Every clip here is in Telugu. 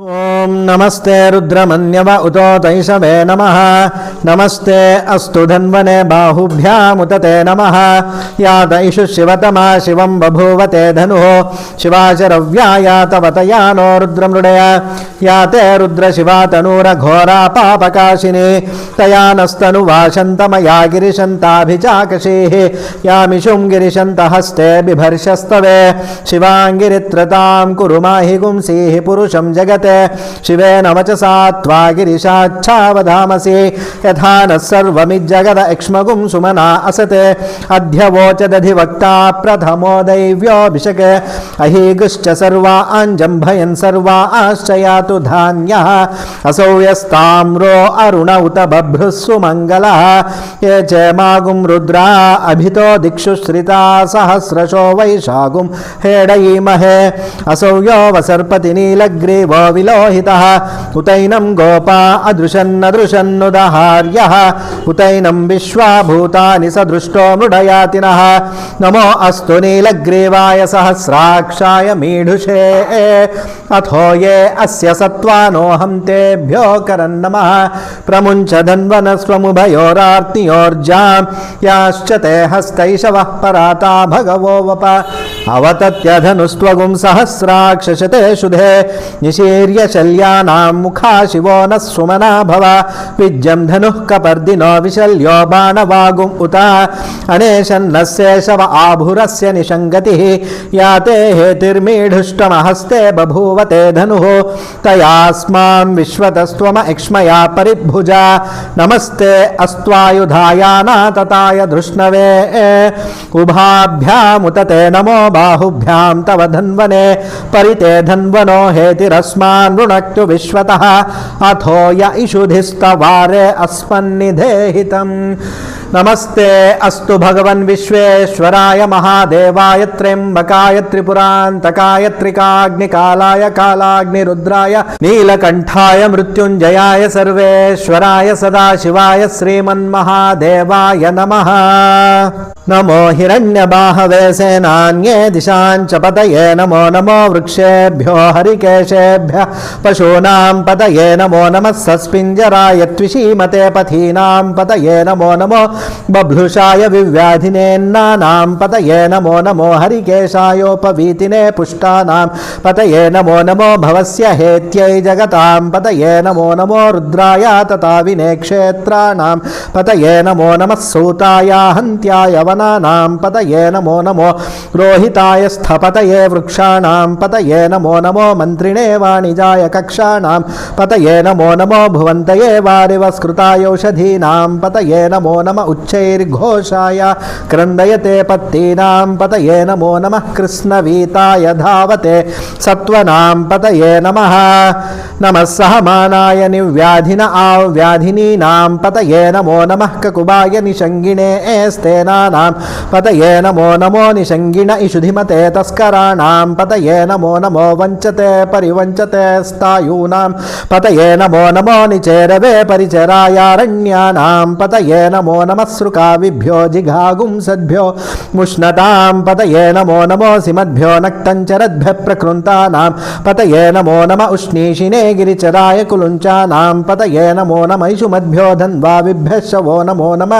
ॐ नमस्ते रुद्रमन्यव उतो तैषवे नमः। नमस्ते अस्तु धन्वने बाहुभ्यामुत ते नमः। या तैषु शिवतमा शिवं बभूवते धनुः। शिवाशरव्या या तव नो रुद्रमृडय। या ते रुद्रशिवा तनूरघोरा पापकाशिनी तया नस्तनुवाशन्तमया गिरिशन्ताभिचाकशीः यामिषुं गिरिशन्तहस्ते बिभर्षस्तवे। शिवाङ्गिरित्रतां कुरु माहि पुरुषं जगते। వర్తతే శివే నమచసా త్వా గిరిశాచ్చావధామసి యథా నర్వమిజ్జగద ఇక్ష్మగుం సుమనా అసత్ అధ్యవోచదధి వక్త ప్రథమో దైవ్యోభిషక్ అహీగుశ్చ సర్వా అంజంభయన్ సర్వా ఆశ్చయాతు ధాన్య అసౌయస్తామ్రో అరుణ ఉత బభ్రుస్సు మంగళ ఏ చేమాగుం రుద్రా అభితో దిక్షు శ్రితా సహస్రశో వైశాగుం హేడయీమహే అసౌయో వసర్పతి నీలగ్రీవో विलोहितः उतैनं गोपा अदृशन्नदृशन्नुदहार्यः उतैनं विश्वाभूतानि स दृष्टो मृडयातिनः नमो अस्तु नीलग्रीवाय सहस्राक्षाय मीढुषे अथो ये अस्य सत्त्वानोऽहं तेभ्यो करन्नमः प्रमुञ्च धन्वनस्वमुभयोरार्तियोर्जां याश्च ते हस्तैषवः पराता भगवो वप అవతత్యధనుస్వగుం సహస్రాక్షసతే శుధే నిశీర్య శల్యానాం ముఖా శివో న సుమనా భవ విజ్యం ధనుః కపర్దినో విశల్యో బాణవాగుం ఉత అనేషన్నశేషవ ఆభురస్య నిషంగతి యాతే హేతిర్మీఢుష్టమహస్తే బభూవతే ధనుః తయాస్మాం విశ్వతస్త్వమ ఇక్ష్మయా పరిభుజ నమస్తే అస్త్వాయుధాయానా తతాయ ధృష్ణవే ఉభాభ్యాముతతే నమో बाहुभ्यां तव धन्वने परिते धन्वनो हेतिरस्मान् वृणक्तु विश्वतः। अथो य इषुधिस्तवारे अस्मन्निधेहितम्। నమస్తే అస్తు భగవన్ విశ్వేశ్వరాయ మహాదేవాయ త్ర్యంబకాయ త్రిపురాంతకాయ త్రికాగ్నికాలాయ కాలాగ్నిరుద్రాయ నీలకంఠాయ మృత్యుంజయాయ సర్వేశ్వరాయ సదాశివాయ శ్రీమన్మహాదేవాయ నమ. నమో హిరణ్యబాహవే సేనాన్యే దిశాంచ పతయే నమో నమో వృక్షేభ్యో హరికేశేభ్య పశూనాం పతయే నమో నమస్సస్పింజరాయ త్విషీమతే పథీనాం పతయే నమో నమో बभ्लुषाय विव्याधिनेन्नानां पतये नमो नमो हरिकेशायोपवीतिने पुष्टानां पतये नमो नमो भवस्य हेत्यै जगतां पतये नमो नमो रुद्राय तथा विने क्षेत्राणां पतये नमो नमः सूताय हन्त्याय वनानां पतये नमो नमो रोहिताय स्थपतये वृक्षाणां पतये नमो नमो मन्त्रिणे वाणिजाय कक्षाणां पतये नमो नमो भुवन्तये वारिवस्कृतायौषधीनां पतये नमो नम उच्चैर्घोषाय क्रन्दयते पत्तीनां पतये नमो नमः कृष्णवीताय धावते सत्त्वनां पतये नमः नमः सहमानाय निव्याधिन आव्याधिनीनां पतये नमो नमः ककुबाय निषङ्गिणे एस्तेनानां पतये नमो नमो निषङ्गिण इषुधिमते तस्कराणां पतये नमो नमो वञ्चते परिवञ्चते स्तायूनां पतये नमो नमो निचेरवे परिचरायारण्यानां पतये नमो नमः నమస్సృకావిభ్యో జిఘాగుం సద్భ్యో ఉష్ణతాం పతయే నమో నమో సిమద్భ్యో నక్తంచరద్భ్య ప్రకృంతానాం పతయే నమో నమ ఉష్ణీషినే గిరిచరాయ కులుంచానాం పతయే నమో నమైషుమద్భ్యో ధన్వావిభ్య శవో నమో నమ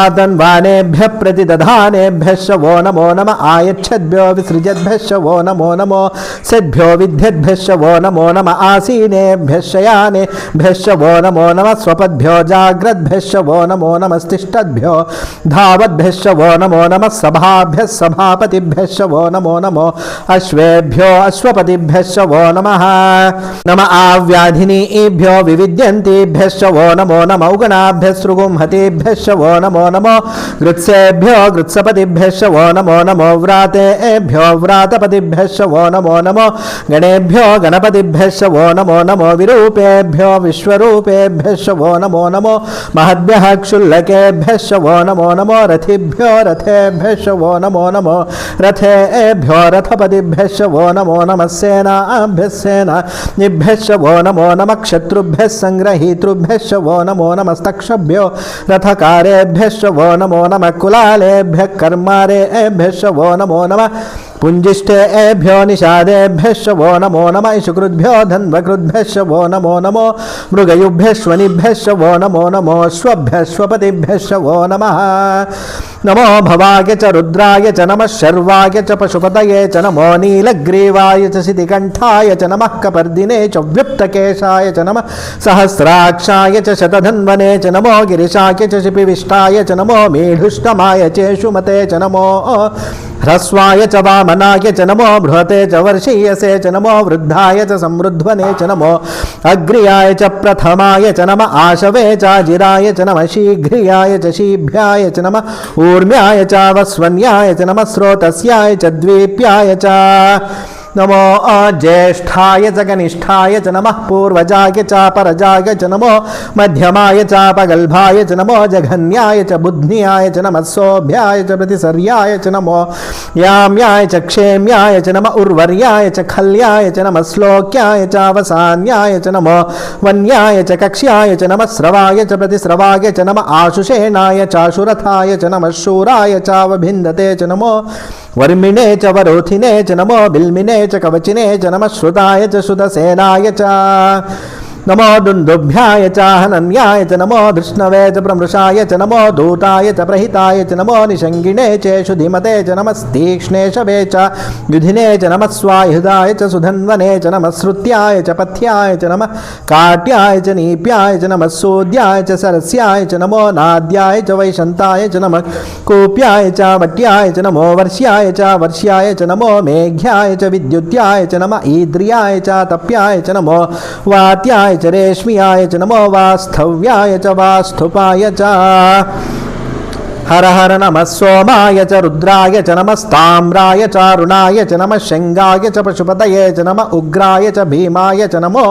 ఆతన్వానేభ్య ప్రతిదధానేభ్య శవో నమో నమ ఆయచ్చద్భ్యో విసృజద్భ్య శవో నమో నమో సద్భ్యో విద్యద్భ్య శవో నమో నమ ఆసీనేభ్య శయానేభ్య శవో నమో నమ స్వపద్భ్యో జాగ్రద్భ్య శవో నమో నమస్తిష్ట तिष्ठद्भ्य धावद्भ्यश्च वो नमो नमः सभाभ्यः सभापतिभ्यश्च वो नमो नमो अश्वेभ्यो अश्वपतिभ्यश्च वो नमः नम आव्याधिनीभ्यो विविद्यन्तेभ्यश्च वो नमो नम उगणाभ्यः सृगुंहतेभ्यश्च वो नमो नमो गृत्सेभ्यो गृत्सपतिभ्यश्च वो नमो नमो व्रातेभ्यो व्रातपतिभ्यश्च वो नमो नमो गणेभ्यो गणपतिभ्यश्च वो नमो नमो विरूपेभ्यो विश्वरूपेभ्यश्च वो नमो नमो महद्भ्यः क्षुल्लके शवो नमो नमो रथिभ्यो रथेभ्यः शवो नमो नमो रथेभ्यो रथपतिभ्यः शवो नमो नमः सेनाभ्यः सेनानिभ्यः शवो नमो नमः क्षत्रुभ्यः सङ्ग्रहीतृभ्यः शवो नमो नमस्तक्षभ्यो रथकारेभ्यः नमो नमः कुलालेभ्यः कर्मारेभ्यः नमो नमः पुञ्जिष्ठेभ्यो निषादेभ्यश्च वो नमो नमः शुकृद्भ्यो धन्वकृद्भ्यश्च वो नमो नमो मृगयुभ्यश्वनिभ्यश्च वो नमो नमो स्वभ्यश्वपतिभ्यश्च वो नमः नमो भवाय च रुद्राय च नमः शर्वाय च पशुपतये च नमो नीलग्रीवाय च शितिकण्ठाय च नमः कपर्दिने च व्युप्तकेशाय च नमः सहस्राक्षाय च शतधन्वने च नमो गिरिशाय च शिपिविष्टाय च नमो मेढुष्टमाय चेषुमते च नमो ह्रस्वाय च वामनाय మనాయ చ నమో బృహతే చ వర్షీయసే చ నమో వృద్ధాయ చ సమృద్ధ్వనే చ నమో అగ్ర్యాయ చ ప్రథమాయ చ నమ ఆశవే చాజిరాయ చ నమ శీఘ్రియాయ చ శీభ్యాయ చ నమ ఊర్మ్యాయ చావస్వన్యాయ చ నమ స్రోతస్యాయ చ ద్వీప్యాయ చ नमो ज्येष्ठाय च च नमः पूर्वजाय च परजाय च नमो मध्यमाय च पगल्भाय च नमो जघन्याय च च नमः च प्रतिसर्याय च नमो याम्याय च क्षेम्याय च नमः उर्वर्याय च खल्याय च नमः श्लोक्याय चावसान्याय च नमो वन्याय च कक्ष्याय च नमः स्रवाय च प्रतिस्रवाय च नमः आशुषेणाय चाशुरथाय च नमः शूराय चावभिन्दते च नमो वर्मिणे च वरोथिने च नमो बिल्मिने చ కవచినే చ నమశ్రుతాయ చ సుధసేనాయ చ. नमो दुन्दुभ्याय च हनन्याय च नमो धृष्णवे च प्रमृषाय च नमो दूताय च प्रहिताय च नमो निषङ्गिणे चेषु धीमते च नमस्तीक्ष्णेशवे च युधिने च नमः स्वायुधाय च सुधन्वने च नमः श्रुत्याय च पथ्याय च नमः काट्याय च नीप्याय च नमः सूद्याय च सरस्याय च नमो नाद्याय च वैशन्ताय च नमः कूप्याय च वट्याय च नमो वर्ष्याय च वर्ष्याय च नमो मेघ्याय च विद्युत्याय च नम ईद्रियाय च तप्याय च नमो वात्याय च रेश्म्याय च नमो वास्थव्याय च वास्थुपाय च हर हर नमः सोमाय च रुद्राय च नमस्ताम्राय चारुणाय च नमः शङ्गाय च पशुपतये च नम उग्राय च भीमाय च नमो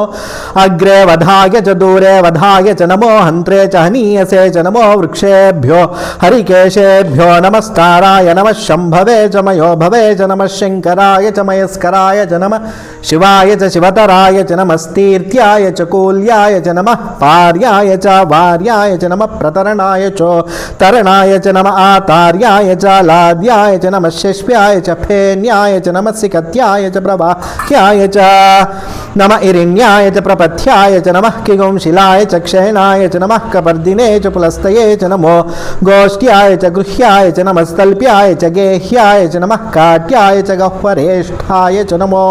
अग्रे वधाय च दूरे वधाय च नमो हन्त्रे च हनीयसे च नमो वृक्षेभ्यो हरिकेशेभ्यो नमस्काराय नमः शम्भवे च मयो भवे च नमः शङ्कराय च मयस्कराय च नमः शिवाय च शिवतराय च नमस्तीर्थ्याय च कूल्याय च नमः पार्याय च वार्याय च नमः प्रतरणाय च तरणाय च नम आतार्याय च लाद्याय च नमः शिष्प्याय च फेन्याय च नमः सिकत्याय च प्रभाख्याय च नम इरिण्याय च प्रपथ्याय च नमः किगुंशिलाय च क्षयणाय च नमः कपर्दिने च पुलस्तये च नमो गोष्ठ्याय च गृह्याय च नमस्तल्प्याय च गेह्याय च नमः काट्याय च गह्वरेष्ठाय च नमो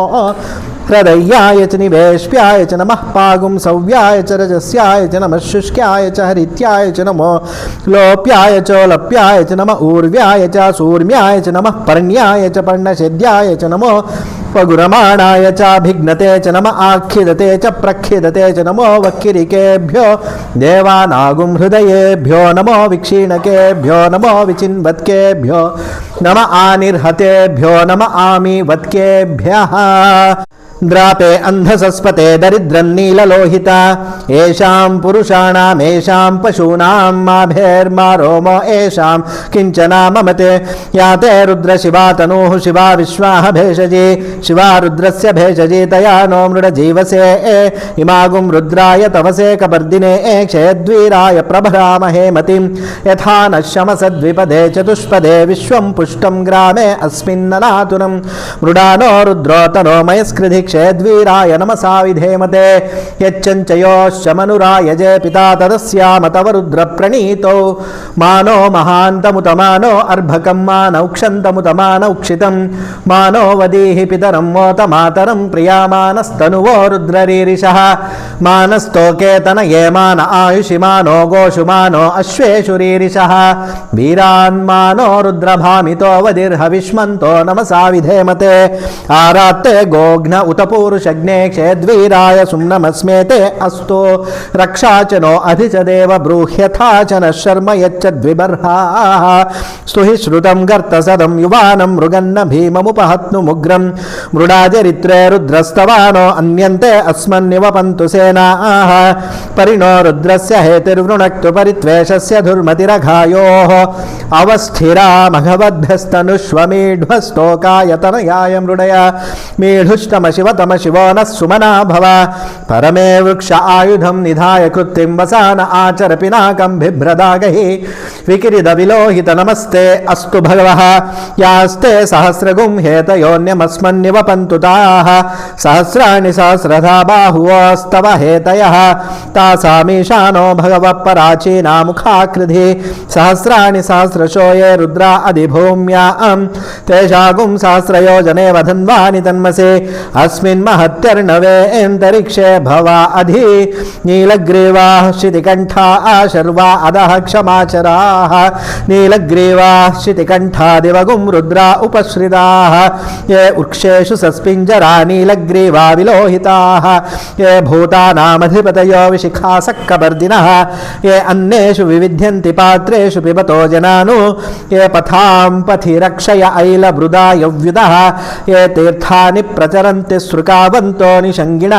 हृदयाय च निवेश्याय च नमः पागुं सव्याय च रजस्याय च नमः शुष्क्याय च हरित्याय च नमो लोप्याय च लप्याय च नम ऊर्व्याय च सूर्म्याय च नमः पर्ण्याय च पर्णषेद्याय च नमो पगुरमाणाय चाभिघ्नते च नम आखिदते च प्रखिदते च नमो वक्किरिकेभ्यो देवानागुं हृदयेभ्यो नमो विक्षीणकेभ्यो नमो विचिन्वत्केभ्यो नम आनिर्हतेभ्यो नम आमीवत्केभ्यः द्रापे अन्धसस्पते दरिद्रन्नीललोहिता येषां पुरुषाणामेषां पशूनां माभेर्मा रोमो येषां किञ्चना ममते या ते रुद्रशिवा तनूः, शिवा विश्वाः भेषजी। शिवा रुद्रस्य भेषजी, तया नो मृडजीवसे। ए, इमागुं रुद्राय तवसे कपर्दिने। ए क्षयद्वीराय प्रभरामहे मतिं। यथा न शमसद्विपदे चतुष्पदे विश्वं पुष्टं ग्रामे अस्मिन्ननातुनं मृडानो रुद्रोतनो मयस्कृधि क्षेद्वीराय नमसा विधेमते यच्चञ्चयोश्चमनुरायजे पिता तदस्याम तव रुद्रप्रणीतौ मानो महान्तमुतमानो अर्भकं मानौक्षन्तमुतमानौक्षितं मानो वदीहि पितरं मोतमातरं प्रियामानस्तनुवो रुद्ररीरिषः मानस्तोकेतनये मान आयुषि मानो गोषु मानो अश्वेषु रीरिषः वीरान्मानो रुद्रभामितो वदिर्हविष्मन्तो नमसा विधेमते आरात्ते गोघ्न ఉతపూరుషగ్నే క్షేద్వీరాయ సుమ్నమస్మేతే అస్తో. రక్షాచనో అధిచదేవ బ్రూహ్యథాచన శర్మ యచ్చ ద్విబర్హా. స్తుహి శ్రుతం గర్త సదం యువానం మృగన్న భీమముపహత్ను ముగ్రం. మృడాజరిత్రే రుద్రస్తవానో అన్యంతే అస్మన్నివ పంతు సేనాః. పరిణో రుద్రస్య హేతిర్వృణక్తు పరిత్వేషస్య దుర్మతిరఘాయో అవస్థిరా మఘవద్భ్యస్తనుష్వమీఢ్వస్తోకాయతనయాయ మృడయ. మీఢుష్టమశివ मृडय मीढुष्टमशिवतम शिवो नः सुमना भव। परमे वृक्ष आयुधं निधाय कृत्तिं वसान आचर पिनाकं बिभ्रदागहि। विकिरिदविलोहित नमस्ते अस्तु भगवः। यास्ते सहस्रगुं हेतयोन्यमस्मन्निव पन्तु ताः सहस्राणि सहस्रधा बाहुवोस्तव हेतयः। तासामीशानो भगवः पराचीना मुखाकृधि। सहस्राणि सहस्रशो ये रुद्रा अधिभूम्यां तेषागुं सहस्रयोजने वधन्वानि तन्मसे। अस्मिन् महत्यर्णवेऽन्तरिक्षे भवा अधि नीलग्रीवाः शितिकण्ठा आशर्वा अधः क्षमाचराः नीलग्रीवाः शितिकण्ठा दिवगुं रुद्रा उपश्रिताः ये वृक्षेषु सस्पिञ्जरा नीलग्रीवा विलोहिताः ये भूतानामधिपतयो विशिखासक्कपर्दिनः ये अन्येषु विविध्यन्ति पात्रेषु पिबतो जनानु ये पथां पथि रक्षय ऐलभृदा यव्युदः ये तीर्थानि प्रचरन्ति సృకావంతో నిషంగిణ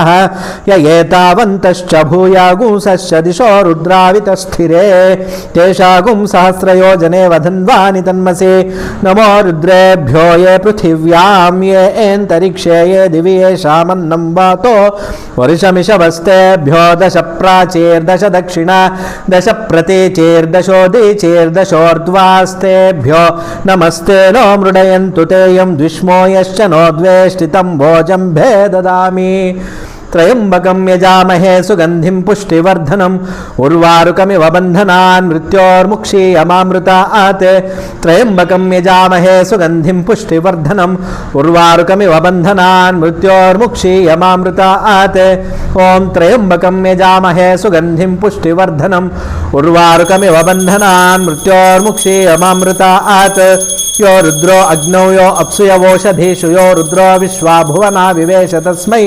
యేతావంతశ్చ భూయాగుంసశ్చ దిశో రుద్రావిత స్థిరే తేషాగుం సహస్రయోజనే వధన్వాని తన్మసి నమో రుద్రేభ్యో ఏ పృథివ్యాం ఏ ఏంతరిక్షే ఏ దివి ఏషామన్నం వాతో వరుషమిషవస్తేభ్యో దశ ప్రాచేర్దశ దక్షిణ దశ ప్రతేచేర్దశో దీచేర్దశోర్ధ్వాస్తేభ్యో నమస్తే నో మృడయంతు తేయం ద్విష్మోయశ్చ నో ద్వేష్టితం భోజం ददामि त्रयंबकम यजामहे सुगंधि पुष्टिवर्धनम उर्वाकमिव बंधना मृत्योर्मुक्षीयमामृता आत। त्रयंबकम यजामहे सुगंधि पुष्टिवर्धनम उर्वाकमिव बंधना मृत्योर्मुक्षीयमामृता आत। ओम त्रयंबकम यजामहे सुगंधि पुष्टिवर्धनम उर्वाकमिव बंधना मृत्योर्मुक्षीयमामृता आत। यो रुद्रो अग्नौ यो अप्सुयवोषधीषु। यो रुद्रो विश्वा भुवना विवेश तस्मै।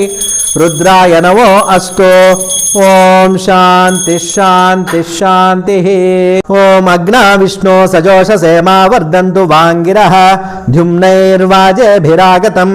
రుద్రాయ నమో అస్తో. ఓం శాంతి శాంతి శాంతి. ఓం అగ్నా విష్ణు సజోష సేమా వర్ధంతు వాంగిర. ద్యుమ్నైర్వాజేభిరాగతం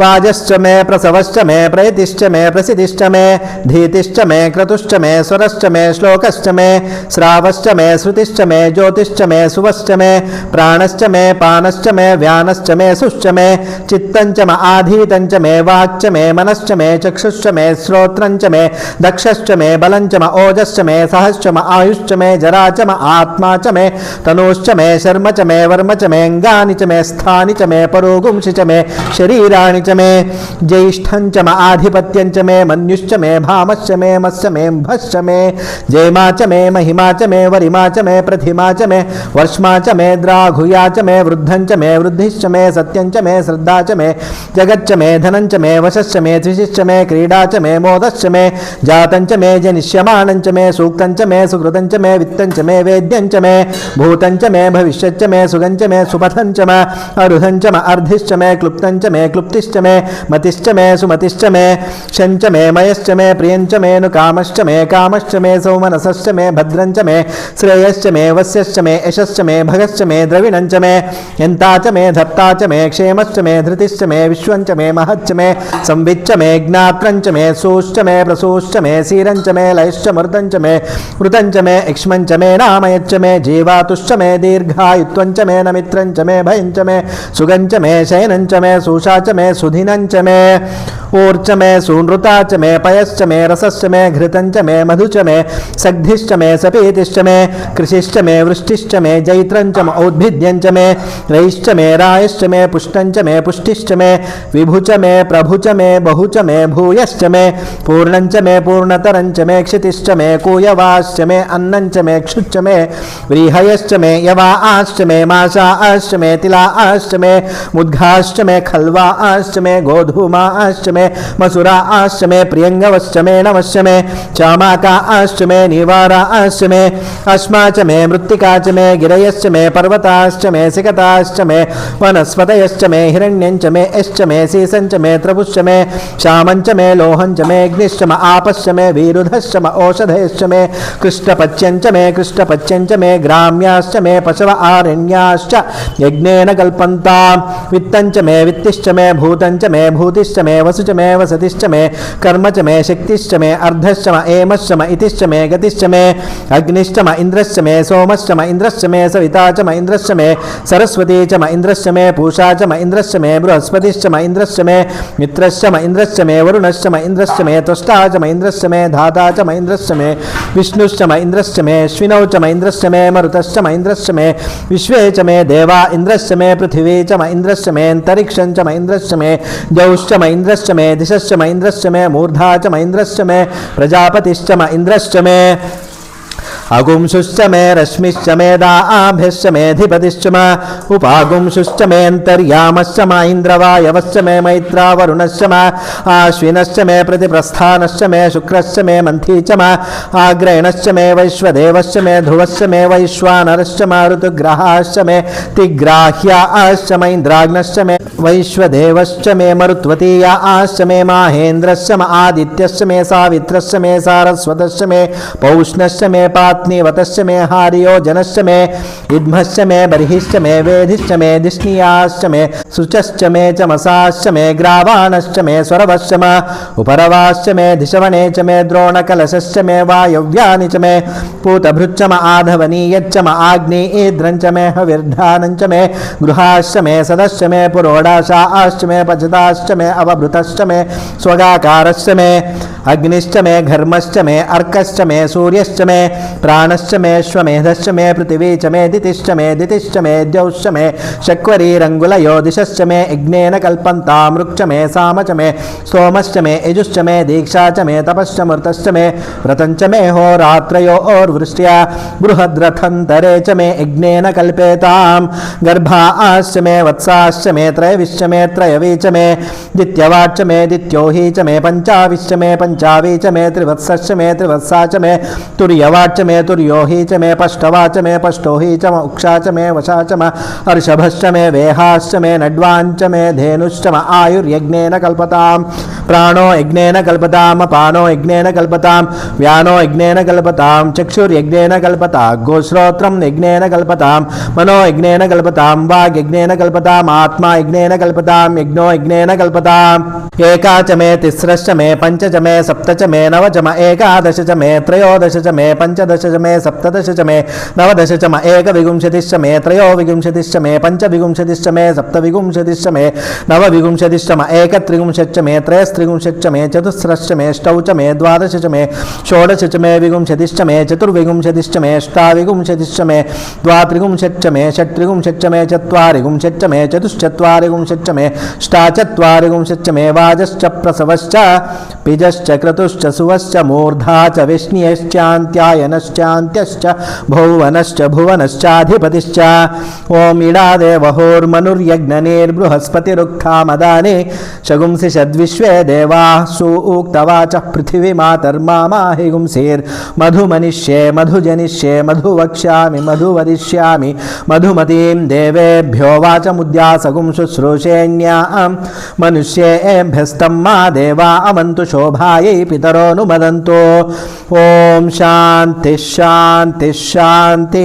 వాజశ్చ మే ప్రసవశ్చ మే ప్రయతిశ్చ మే ప్రసిదిశ్చ మే ధీతిశ్చ మే క్రతుశ్చ మే స్వరశ్చ మే శ్లోకశ్చ మే శ్రావశ్చ మే శృతిశ్చ మే జ్యోతిశ్చ మే సువశ్చ మే ప్రాణశ్చ మే పానశ్చ మే వ్యానశ్చ మే సుశ్చ మే చిత్తంచ మ ఆధీతంచ మే వాక్చ మే మనశ్చ మే చక్షు चक्षुश्च मे श्रोत्रञ्च मे दक्षश्च मे बलञ्च म ओजश्च मे सहश्च म आयुश्च मे जरा च म आत्मा च मे तनूश्च मे शर्म च मे वर्म च मे अङ्गानि च मे स्थानि च मे परोगुंसि च मे शरीराणि च मे ज्येष्ठं च म आधिपत्यं च मे मन्युश्च मे भामश्च मे मे भश्च मे जयमा च मे महिमा च मे वरिमा च मे प्रथिमा च मे वर्ष्मा च मे द्राघुया च मे वृद्धं च मे वृद्धिश्च मे सत्यं च मे श्रद्धा च मे जगच्च मे धनं च मे वशश्च मे त्रिशिश्च मे క్రీడా చ మే మోదశ్చ మే జాతం చ మే జనిష్యమానం చ మే సూక్తం చ మే సుకృతం చ మే విత్తం చ మే వేద్యం చ మే భూతం చ మే భవిష్యచ్చ మే సుగం చ మే సుపథం చ మ అరుధం చ మ అర్ధిశ్చ మే క్లుప్తం చ మే క్లుప్తిశ్చ మే మతిశ్చ మే సుమతిశ్చ మే శం చ మే మయశ్చ మే ప్రియం చ మేను కామశ్చ మే కామశ్చ మే సౌమనసశ్చ మే భద్రం చ మే శ్రేయశ్చ మే వశ్యశ్చ మే యశశ్చ మే భగశ్చ మే ద్రవిణం చ మే ఎంతా చ మే ధత్తా చ మే క్షేమశ్చ మే ధృతిశ్చ మే విశ్వంచ మే మహచ్చ మే సంవిచ్చ మే జ్ఞాత च मे सोश्च मे प्रसोश्च मे सीरञ्च मे लयश्च मृदञ्च मे मृदञ्च मे इक्ष्मञ्च मे नामयच्च मे जीवातुश्च मे दीर्घायुत्वञ्च मे नमित्रञ्च मे भयञ्च मे सुगञ्च मे शयनञ्च मे सूषा च मे सुधिनञ्च मे ओर्च मे सूनृता च मे पयश्च मे रसश्च मे घृत मे मधुच मे सग्धिश्च मे सपेतिश्च मे कृषिश्च मे वृष्टिश्च मे जैत्रञ्च औद्भिद्यञ्च मे रैश्च मे रायश्च मे पुष्टञ्च मे पुष्टिश्च मे विभुच मे प्रभुच मे बहुच मे भूयश्च मे पूर्णञ्च मे पूर्णतरञ्च मे क्षितिश्च मे कूयवाश्च मे अन्नञ्च मे क्षुच्च मे व्रीहयश्च मे यवा आश्च मे माषा आश्च मे तिला आश्च मे मुद्घाश्च मे खल्वा आश्च मे गोधूमा आश्च मे मसुराश्च मे प्रियङ्गवश्च मे नमश्च मे चामाकाश्च मे निवाराश्च मे अस्मा च मे मृत्तिका च मे गिरयश्च मे पर्वताश्च मे सिकताश्च मे वनस्पतयश्च मे हिरण्यञ्च मे यश्च मे सीसञ्च मे त्रपुश्च मे श्यामञ्च मे लोहञ्च मे अग्निश्च म आपश्च मे वीरुधश्च म ओषधयश्च मे कृष्णपच्यञ्च मे कृष्णपच्यञ्च मे ग्राम्याश्च मे पशव आरण्याश्च, यज्ञेन कल्पन्तां वित्तञ्च मे वित्तिश्च मे भूतञ्च मे भूतिश्च मे वसु च మే వసతిశ్చ మే కర్మ చ మే శక్తిశ్చ మే అర్ధశ్చ మ ఏమశ్చ మ ఇతిశ్చ మే గతిశ్చ మే అగ్నిశ్చ మ ఇంద్రశ్చ మే సోమశ్చ మ ఇంద్రశ్చ మే సవితా చ మ ఇంద్రశ్చ మే సరస్వతీ చ మ ఇంద్రశ్చ మే పూషా చ మ ఇంద్రశ్చ మే బృహస్పతిశ్చ మ ఇంద్రశ్చ మే మిత్రశ్చ మ ఇంద్రశ్చ మే వరుణశ్చ మ ఇంద్రశ్చ మే త్వష్టా చ మ ఇంద్రశ్చ మే ధాతా చ మ ఇంద్రశ్చ మే విష్ణుశ్చ మ ఇంద్రశ్చ మే అశ్వినౌ చ మ ఇంద్రశ్చ మే మరుతశ్చ మ ఇంద్రశ్చ మే విశ్వే చ మే దేవా ఇంద్రశ్చ మే పృథివీ చ మ ఇంద్రశ్చ మే అంతరిక్షం చ మ ఇంద్రశ్చ మే ద్యౌశ్చ మ ఇంద్రశ్చ మే దిశశ్చ మ ఇంద్రశ్చ మే మూర్ధా చ మ ఇంద్రశ్చ మే ప్రజాపతిశ్చ మ ఇంద్రశ్చ మే. అగుంశుశ్చ మే రశ్మిశ్చ మే దాభ్యశ్చ మేధిపతిశ్చ మ ఉపాగుంశుశ్చ మేంతర్యామశ్చ మ ఇంద్రవాయవశ్చ మే మైత్రావరుణశ్చ మ ఆశ్వినశ్చ మే ప్రతిప్రస్థానశ్చ మే శుక్రశ్చ మే మంథీ చ మ ఆగ్రయణశ్చ మే వైశ్వదేవశ్చ మే ధ్రువశ్చ మే వైశ్వానరశ్చ మ మే తిగ్రాహ్యాశ్చ మ మే వైశ్వదేవశ్చ మే మరుత్వతీయాశ్చ మే మాహేంద్రశ్చ మ ఆదిత్యశ్చ మే సావిత్రశ్చ మే సారస్వతశ్చ మే పౌష్ణశ్చ మే పాత్నీవతశ్చ మే హార్యో జనశ్చ మే ఇద్మశ్చ మే బర్హిశ్చ మే వేధిశ్చ మే దిష్ణీయాశ్చ మే శుచశ్చ మే చమసాశ్చ మే గ్రావాణశ్చ మే స్వరవశ్చ మ ఉపరవాశ్చ మే దిశవనే చ మే ద్రోణకలశశ్చ మే వాయవ్యాని చ మే పూతభృచ్చ మ ఆధవనీయచ్చ మ ఆగ్నేయద్రంచ మే హవిర్ధానంచ మే గృహాశ్చ మే సదశ్చ మే పురోడాశాశ్చ మే పచదాశ్చ మే అవభృతశ్చ మే స్వగాకారశ్చ మే అగ్నిశ్చ మే ఘర్మశ్చ మే అర్కశ్చ మే సూర్యశ్చ మే ప్రాణశ్చ మే శ్వమేధశ్చ మే పృథివీ చ మే దితిశ్చ మే దితిశ్చ మే ద్యౌశ్చ మే శక్వరీ శక్వరీరంగులయో దిశశ్చ మే యజ్ఞేన కల్పంతామృక్ష మే సామ చ మే సోమశ్చ మే యజుశ్చ మే దీక్షా చ మే తపశ్చ మృతశ్చ మే వ్రతం చ మే హోరాత్రయోర్వృష్ట్యా బృహద్రథంతరే చ మే యజ్ఞేన కల్పేతాం గర్భాశ్చ మే వత్సాశ్చ మే త్రయవిశ్చ మే త్రయవీ చ మే దిత్యవాచ్చ మే దిత్యోహీ చ మే పంచావిశ్చ మే పంచావీ చ మే త్రివత్సశ్చ మే త్రివత్సా చ మే తుర్యవాచ్చ మే తుర్యోహీ చ మే పష్టవాచ మే పష్టోహీ చ మ ఉక్షా చ మే వశా చ మ హర్షభశ్చ మే వేహాశ్చ మే నడ్వాంచ మే ధేనుశ్చ మ ఆయుర్యజ్ఞేన కల్పతాం ప్రాణో యజ్ఞేన కల్పతాం పానో యజ్ఞేన కల్పతాం వ్యానో యజ్ఞేన కల్పతాం చక్షుర్యజ్ఞేన కల్పతా గోశ్రోత్రం యజ్ఞేన కల్పతాం మనో యజ్ఞేన కల్పతాం వాగ్ యజ్ఞేన కల్పతాం ఆత్మా యజ్ఞేన కల్పతాం యజ్ఞో యజ్ఞేన కల్పతాం ఏకా చ మే తిస్రశ్చ మే పంచ చ మే సప్త చ మే నవ చ మ ఏకాదశ చ మే త్రయోదశ చ మే పంచదశ చ మే సప్తదశ చ మే నవదశ చ మ ఏకవింశతిశ్చ మే త్రయోవింశతిశ్చ మే పంచవింశతిశ్చ మే సప్తవింశతిశ్చ మే నవవింశతిశ్చ మ ఏకత్రిగుంశచ్చ మే త్రయస్త్రిగుంశచ్చ మే చతుస్రశ్చ మే అష్టౌ చ మే ద్వాదశ చ మే షోడశ చ మే విగుంశతిశ్చ మే చతుర్విగుంశతిశ్చ మే అష్టావిగుంశతిశ్చ మే ద్వాత్రిగుంశచ్చ మే షట్త్రిగుంశచ్చ మే చత్వారిగుంశచ్చ మే చతుశ్చత్వారిగుంశచ్చ మే అష్టాచత్వారిగుంశచ్చ మే వాజశ్చ ప్రసవశ్చ పిజశ్చ క్రతుశ్చ సువశ్చ మూర్ధా చ విష్ణ్యశ్చాంత్యాయనశ్చాంత్యశ్చ భువనశ్చ భువనశ్చాధిపతిశ్చ ఓం ఇడాదేవహోర్మనుర్యజ్ఞనేర్బృహస్పతిరుక్థామదాని శగుంసి షద్విశ్వే దేవా సూక్తవాచ పృథివీ మాతర్మామాహిగుంసేర్ మధుమనిష్యే మధుజనిష్యే మధువక్ష్యామి మధువదిష్యామి మధుమతీం దేవేభ్యో వాచముద్యాసగుం శుశ్రూషేణ్యాం మనుష్యేభ్యస్తం మా దేవా అమంతు శోభాయై పితరోనుమదంతో ఓం శాంతి శాంతి శాంతి